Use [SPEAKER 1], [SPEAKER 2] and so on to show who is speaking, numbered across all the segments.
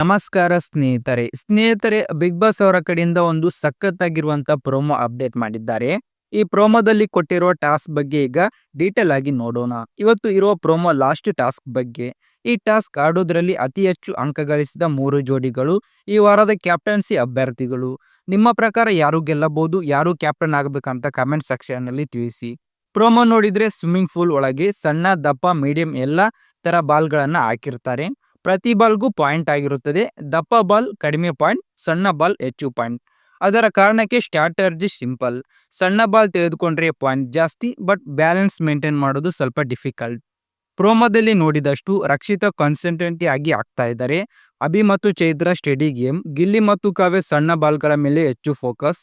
[SPEAKER 1] ನಮಸ್ಕಾರ ಸ್ನೇಹಿತರೆ. ಸ್ನೇಹಿತರೆ ಬಿಗ್ ಬಾಸ್ ಅವರ ಕಡೆಯಿಂದ ಒಂದು ಸಖತ್ತಾಗಿರುವಂತ ಪ್ರೋಮೋ ಅಪ್ಡೇಟ್ ಮಾಡಿದ್ದಾರೆ. ಈ ಪ್ರೋಮೋದಲ್ಲಿ ಕೊಟ್ಟಿರೋ ಟಾಸ್ಕ್ ಬಗ್ಗೆ ಈಗ ಡೀಟೇಲ್ ಆಗಿ ನೋಡೋಣ. ಇವತ್ತು ಇರುವ ಪ್ರೋಮೋ ಲಾಸ್ಟ್ ಟಾಸ್ಕ್ ಬಗ್ಗೆ. ಈ ಟಾಸ್ಕ್ ಆಡೋದ್ರಲ್ಲಿ ಅತಿ ಹೆಚ್ಚು ಅಂಕ ಗಳಿಸಿದ ಮೂರು ಜೋಡಿಗಳು, ಈ ವಾರದ ಕ್ಯಾಪ್ಟನ್ಸಿ ಅಭ್ಯರ್ಥಿಗಳು. ನಿಮ್ಮ ಪ್ರಕಾರ ಯಾರು ಗೆಲ್ಲಬಹುದು, ಯಾರು ಕ್ಯಾಪ್ಟನ್ ಆಗಬೇಕಂತ ಕಮೆಂಟ್ ಸೆಕ್ಷನ್ನಲ್ಲಿ ತಿಳಿಸಿ. ಪ್ರೋಮೋ ನೋಡಿದ್ರೆ ಸ್ವಿಮ್ಮಿಂಗ್ ಪೂಲ್ ಒಳಗೆ ಸಣ್ಣ, ದಪ್ಪ ಮೀಡಿಯಂ ಎಲ್ಲ ತರ ಬಾಲ್ಗಳನ್ನ ಹಾಕಿರ್ತಾರೆ. ಪ್ರತಿ ಬಾಲ್ಗೂ ಪಾಯಿಂಟ್ ಆಗಿರುತ್ತದೆ. ದಪ್ಪ ಬಾಲ್ ಕಡಿಮೆ ಪಾಯಿಂಟ್, ಸಣ್ಣ ಬಾಲ್ ಹೆಚ್ಚು ಪಾಯಿಂಟ್. ಅದರ ಕಾರಣಕ್ಕೆ ಸ್ಟ್ರಾಟರ್ಜಿ ಸಿಂಪಲ್. ಸಣ್ಣ ಬಾಲ್ ತೆಗೆದುಕೊಂಡ್ರೆ ಪಾಯಿಂಟ್ ಜಾಸ್ತಿ, ಬಟ್ ಬ್ಯಾಲೆನ್ಸ್ ಮೇಂಟೈನ್ ಮಾಡೋದು ಸ್ವಲ್ಪ ಡಿಫಿಕಲ್ಟ್. ಪ್ರೋಮೋದಲ್ಲಿ ನೋಡಿದಷ್ಟು ರಕ್ಷಿತ ಕಾನ್ಸಂಟ್ರೇಟಿ ಆಗಿ ಆಗ್ತಾ ಇದ್ದಾರೆ, ಅಭಿ ಮತ್ತು ಚೈತ್ರ ಸ್ಟಡಿ ಗೇಮ್, ಗಿಲ್ಲಿ ಮತ್ತು ಕಾವ್ಯ ಸಣ್ಣ ಬಾಲ್ಗಳ ಮೇಲೆ ಹೆಚ್ಚು ಫೋಕಸ್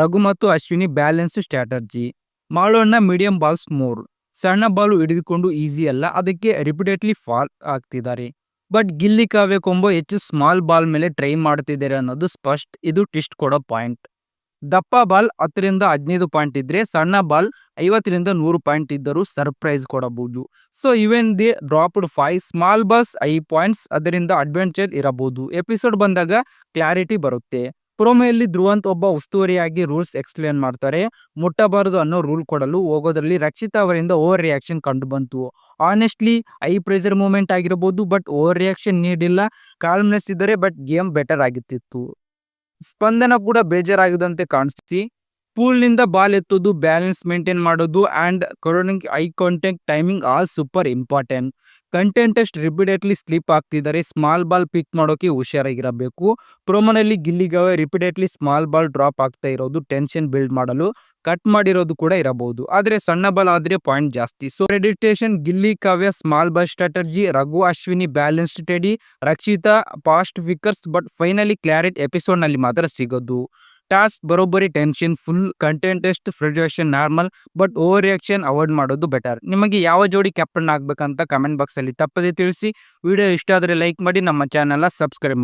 [SPEAKER 1] ರಘು ಮತ್ತು ಅಶ್ವಿನಿ ಬ್ಯಾಲೆನ್ಸ್ ಸ್ಟ್ರಾಟರ್ಜಿ ಮಾಳೋಣ್ಣ ಮೀಡಿಯಂ ಬಾಲ್ಸ್ ಮೂರ್. ಸಣ್ಣ ಬಾಲು ಹಿಡಿದುಕೊಂಡು ಈಸಿ ಅಲ್ಲ, ಅದಕ್ಕೆ ರಿಪಿಟೇಟ್ಲಿ ಫಾಲ್ ಆಗ್ತಿದ್ದಾರೆ. ಬಟ್ ಗಿಲ್ಲಿ ಕಾವ್ಯ ಕೊಂಬೋ ಹೆಚ್ಚು ಸ್ಮಾಲ್ ಬಾಲ್ ಮೇಲೆ ಟ್ರೈ ಮಾಡ್ತಿದ್ದಾರೆ ಅನ್ನೋದು ಸ್ಪಷ್ಟ. ಇದು ಟಿಸ್ಟ್ ಕೊಡೋ ಪಾಯಿಂಟ್ ದಪ್ಪ ಬಾಲ್ ಹತ್ತರಿಂದ ಹದಿನೈದು ಪಾಯಿಂಟ್ ಇದ್ರೆ ಸಣ್ಣ ಬಾಲ್ ಐವತ್ತರಿಂದ ನೂರು ಪಾಯಿಂಟ್ ಇದ್ದರೂ ಸರ್ಪ್ರೈಸ್ ಕೊಡಬಹುದು so even the dropped five small balls I points ಅದರಿಂದ ಅಡ್ವೆಂಚರ್ ಇರಬಹುದು ಎಪಿಸೋಡ್ ಬಂದಾಗ ಕ್ಲಾರಿಟಿ ಬರುತ್ತೆ. ಪ್ರೋಮೆಯಲ್ಲಿ ಧ್ರುವಂತ್ ಒಬ್ಬ ಉಸ್ತುವಾರಿಯಾಗಿ ರೂಲ್ಸ್ ಎಕ್ಸ್ಪ್ಲೇನ್ ಮಾಡ್ತಾರೆ. ಮುಟ್ಟಬಾರದು ಅನ್ನೋ ರೂಲ್ ಕೊಡಲು ಹೋಗೋದ್ರಲ್ಲಿ ರಕ್ಷಿತಾ ಅವರಿಂದ ಓವರ್ ರಿಯಾಕ್ಷನ್ ಕಂಡು ಬಂತು ಆನೆಸ್ಟ್ಲಿ ಐ ಪ್ರೆಷರ್ ಮೂಮೆಂಟ್ ಆಗಿರಬಹುದು ಬಟ್ ಓವರ್ ರಿಯಾಕ್ಷನ್ ನೀಡಿಲ್ಲ. ಕಾಲ್ಮ್ನೆಸ್ ಇದ್ದರೆ ಬಟ್ ಗೇಮ್ ಬೆಟರ್ ಆಗಿತ್ತಿತ್ತು ಸ್ಪಂದನ ಕೂಡ ಬೇಜಾರಾಗಿದಂತೆ ಕಾಣಿಸಿ ಪೂಲ್ನಿಂದ ಬಾಲ್ ಎತ್ತೋದು, ಬ್ಯಾಲೆನ್ಸ್ ಮೇಂಟೈನ್ ಮಾಡೋದು and ಕೊರೋನಿಂಗ್ eye contact timing all super important. Contestant repeatedly slip ಆಗ್ತಿದ್ದಾರೆ, ಸ್ಮಾಲ್ ಬಾಲ್ ಪಿಕ್ ಮಾಡೋಕೆ ಹುಷಾರಾಗಿರಬೇಕು. ಪ್ರೋಮೋನಲ್ಲಿ ಗಿಲ್ಲಿಗವೆ ರಿಪೀಟೆಡ್ಲಿ ಸ್ಮಾಲ್ ಬಾಲ್ ಡ್ರಾಪ್ ಆಗ್ತಾ ಇರೋದು, ಟೆನ್ಷನ್ ಬಿಲ್ಡ್ ಮಾಡಲು ಕಟ್ ಮಾಡಿರೋದು ಕೂಡ ಇರಬಹುದು. ಆದರೆ ಸಣ್ಣ ಬಾಲ್ ಆದರೆ ಪಾಯಿಂಟ್ ಜಾಸ್ತಿ. So ರೆಡಿಟೇಷನ್ Gilli Kavya, small ball strategy Raghu, Ashwini balance steady Rakshita, fast pickers but finally clarity ಎಪಿಸೋಡ್ನಲ್ಲಿ ಮಾತ್ರ ಸಿಗೋದು. ಟಾಸ್ಕ್ ಬರೋಬ್ಬರಿ tension full contestant frustration normal but over reaction avoid ಮಾಡೋದು ಬೆಟರ್ ನಿಮಗೆ ಯಾವ ಜೋಡಿ ಕ್ಯಾಪ್ಟನ್ ಆಗ್ಬೇಕಂತ ಕಮೆಂಟ್ ಬಾಕ್ಸ್ ಅಲ್ಲಿ ತಪ್ಪದೆ ತಿಳಿಸಿ. ವಿಡಿಯೋ ಇಷ್ಟ ಆದರೆ ಲೈಕ್ ಮಾಡಿ, ನಮ್ಮ ಚಾನೆಲ್ ಸಬ್ಸ್ಕ್ರೈಬ್ ಮಾಡಿ.